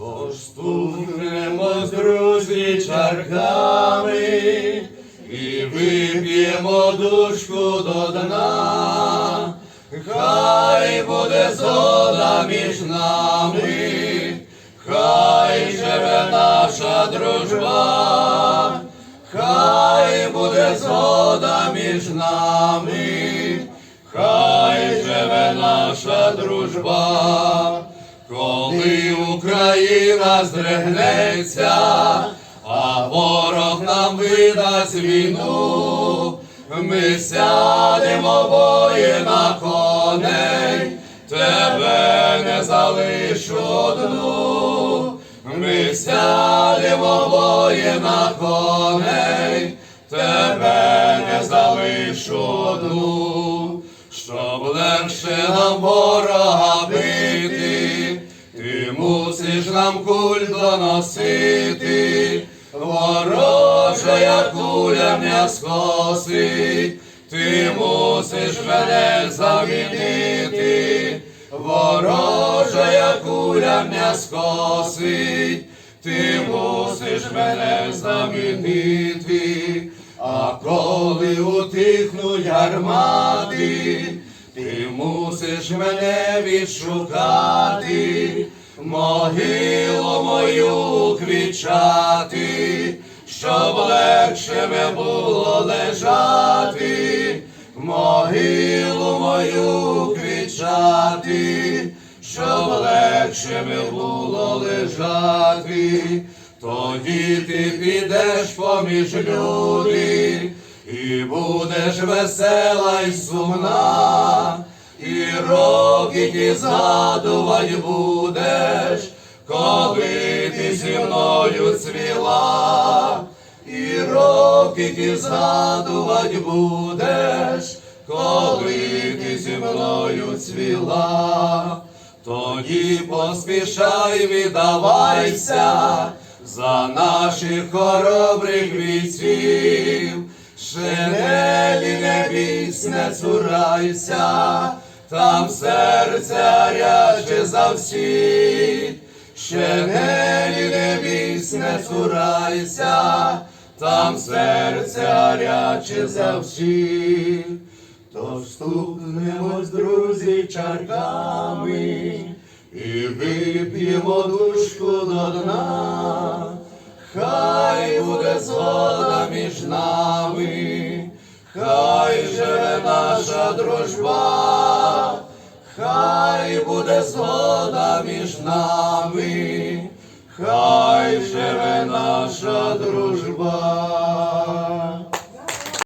Тож стукнемо з друзі чарками і вип'ємо душку до дна. Хай буде згода між нами, хай живе наша дружба, хай буде згода між нами, хай живе наша дружба, Україна здригнеться, а ворог нам видасть війну, ми сядемо воїна коней, тебе не залишу одну. Ми сядемо воїна коней, тебе не залишу одну, щоб легше нам ворога мусиш нам куль доносити, ворожая куля мене скосить, ти мусиш мене замінити, ворожая куля мене скосить, ти мусиш мене замінити, а коли утихнуть гармати, ти мусиш мене відшукати, могилу мою квічати, щоб легше ми було лежати, могилу мою квічати, щоб легше ми було лежати, тоді ти підеш поміж люди, і будеш весела й сумна, роки ті згадувать будеш, коли ти зі мною цвіла, і роки ті згадувать будеш, коли ти зі мною цвіла, тоді поспішай віддавайся за наших хоробрих бійців, шинелі не бійсь, не цурайся, там серце гаряче за всіх, Щенелі не бійсь, не цурайся, там серце гаряче за всіх. Тож стукнемось, друзі, чарками і вип'ємо душку до дна. Хай буде згода між нами, хай живе наша дружба, хай живе наша.